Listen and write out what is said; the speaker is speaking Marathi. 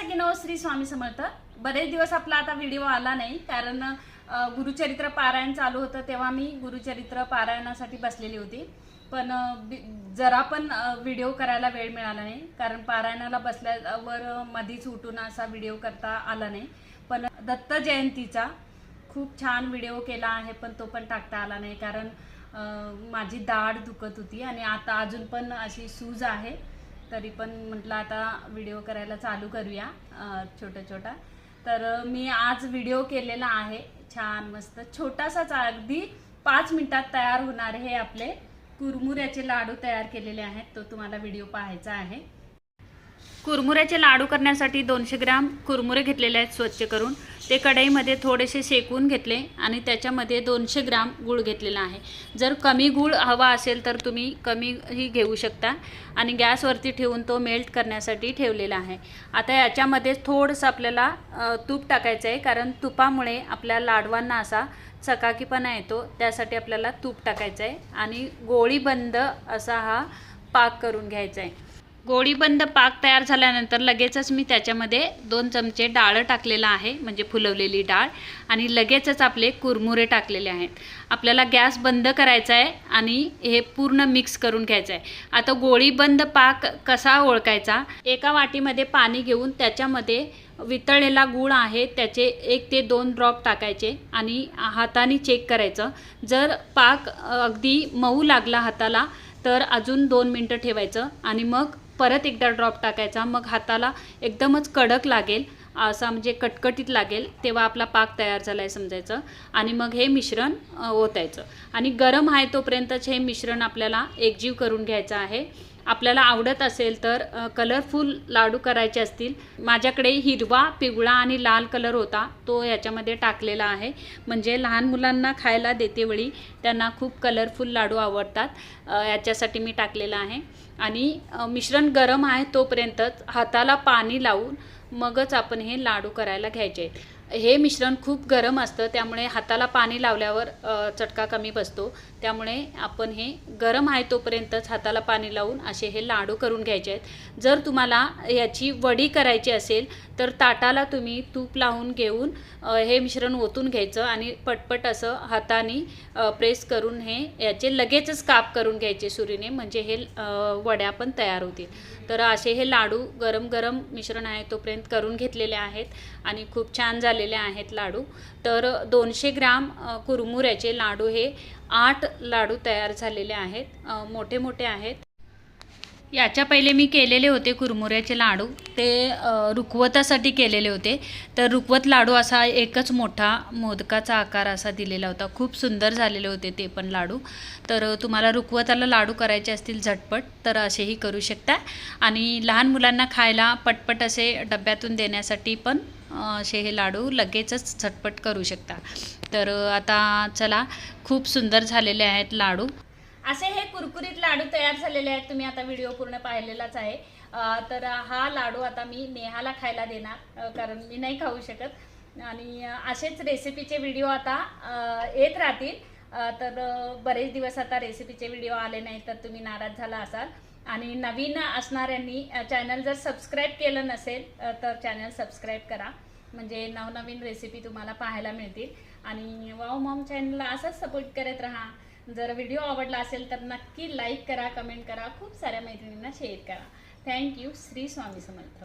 सगळ्यांनो श्री स्वामी समर्थ. बरेच दिवस आपला आता व्हिडिओ आला नाही कारण गुरुचरित्र पारायण चालू होतं तेव्हा मी गुरुचरित्र पारायणासाठी बसलेली होती. पण जरा पण व्हिडिओ करायला वेळ मिळाला नाही कारण पारायणाला बसल्यावर मधीच उठून असा व्हिडिओ करता आला नाही. पण दत्त जयंतीचा खूप छान व्हिडिओ केला आहे पण तो पण टाकता आला नाही कारण माझी दाढ दुखत होती आणि आता अजून पण अशी सूज आहे. तरी पण म्हटलं आता व्हिडिओ करायला चालू करूया छोटा छोटा. तर मी आज व्हिडिओ केलेला आहे. छान मस्त. छोटासाच अगदी पाच मिनिटात तयार होणारे हे आपले कुरमुऱ्याचे लाडू तयार केलेले आहेत. तो तुम्हाला व्हिडिओ पाहायचा आहे. कुरमुऱ्याचे लाडू करण्यासाठी दोनशे ग्राम कुरमुरे घेतलेले आहेत स्वच्छ करून. ते कढईमध्ये थोडेसे शेकून घेतले आणि त्याच्यामध्ये दोनशे ग्राम गूळ घेतलेला आहे. जर कमी गूळ हवा असेल तर तुम्ही कमीही घेऊ शकता आणि गॅसवरती ठेवून तो मेल्ट करण्यासाठी ठेवलेला आहे. आता याच्यामध्ये थोडंसं आपल्याला तूप टाकायचं आहे कारण तुपामुळे आपल्या लाडवांना असा चकाकीपणा येतो. त्यासाठी आपल्याला तूप टाकायचं आहे आणि गोळीबंद असा हा पाक करून घ्यायचा आहे. गोळीबंद पाक तयार झाल्यानंतर लगेचच मी त्याच्यामध्ये दोन चमचे डाळ टाकलेलं आहे म्हणजे फुलवलेली डाळ आणि लगेचच आपले कुरमुरे टाकलेले आहेत. आपल्याला गॅस बंद करायचा आहे आणि हे पूर्ण मिक्स करून घ्यायचं आहे. आता गोळीबंद पाक कसा ओळखायचा? एका वाटीमध्ये पाणी घेऊन त्याच्यामध्ये वितळलेला गूळ आहे त्याचे एक ते दोन ड्रॉप टाकायचे आणि हाताने चेक करायचं. जर पाक अगदी मऊ लागला हाताला तर अजून दोन मिनटं ठेवायचं आणि मग परत एकदा ड्रॉप टाकायचा. मग हाताला एकदमच कडक लागेल. असा म्हणजे कटकटीत लागेल. तेव्हा आपला पाक तयार झाला आहे समजायचं. आणि मग हे मिश्रण ओतायचं. आणि गरम आहे तोपर्यंतच हे मिश्रण आपल्याला एकजीव करून घ्यायचं आहे. आपल्याला आवडत असेल तर कलरफुल लाडू करायचे असतील. माझ्याकडे हिरवा पिवळा आणि लाल कलर होता. तो याच्यामध्ये टाकलेला आहे. म्हणजे लहान मुलांना खायला देते वेळी त्यांना खूप कलरफुल लाडू आवडतात. याच्यासाठी मी टाकलेला आहे. आणि मिश्रण गरम आहे तोपर्यंतच हाताला पाणी लावून मगच आपण हे लाडू करायला घ्यायचे. आहेत हे मिश्रण खूप गरम असतं त्यामुळे हाताला पाणी लावल्यावर चटका कमी बसतो. त्यामुळे आपण हे गरम आहे तोपर्यंतच हाताला पाणी लावून असे हे लाडू करून घ्यायचे आहेत. जर तुम्हाला याची वडी करायची असेल तर ताटाला तुम्ही तूप लावून घेऊन हे मिश्रण ओतून घ्यायचं आणि पटपट असं हाताने प्रेस करून हे याचे लगेचच काप करून घ्यायचे सुरीने म्हणजे हे वड्या पण तयार होतील. तर असे हे लाडू गरम गरम मिश्रण आहे तोपर्यंत करून घेतलेले आहेत आणि खूप छान झालेले आहेत लाडू. तर दोनशे ग्राम कुरमुऱ्याचे लाडू हे आठ लाडू तयार झालेले आहेत. मोठे मोठे आहेत. याच्या पहिले मी केलेले होते कुरमुऱ्याचे लाडू. ते रुखवतासाठी केलेले होते. तर रुखवत लाडू असा एकच मोठा मोदकाचा आकार असा दिलेला होता. खूप सुंदर झालेले होते ते पण लाडू. तर तुम्हाला रुखवताला लाडू करायचे असतील झटपट तर असेही करू शकता. आणि लहान मुलांना खायला पटपट असे डब्यातून देण्यासाठी पण असे हे लाडू लगेचच झटपट करू शकता. तर आता चला खूप सुंदर झालेले आहेत लाडू. असे हे कुरकुरीत लाडू तयार झालेले आहेत. तुम्ही आता व्हिडिओ पूर्ण पाहिलेलाच आहे. तर हा लाडू आता मी नेहाला खायला देणार कारण मी नाही खाऊ शकत. आणि असेच रेसिपीचे व्हिडिओ आता येत राहतील. तर बरेच दिवस आता रेसिपीचे व्हिडिओ आले नाही तर तुम्ही नाराज झाला असाल. आणि नवीन असणाऱ्यांनी चॅनल जर सबस्क्राईब केलं नसेल तर चॅनल सबस्क्राईब करा. म्हणजे नवनवीन रेसिपी तुम्हाला पाहायला मिळतील. आणि वाव मॉम चॅनलला असंच सपोर्ट करत राहा. जर व्हिडिओ आवडला असेल तर नक्की लाईक करा कमेंट करा. खूप साऱ्या मैत्रिणींना शेअर करा. Thank you Shri Swami Samarth.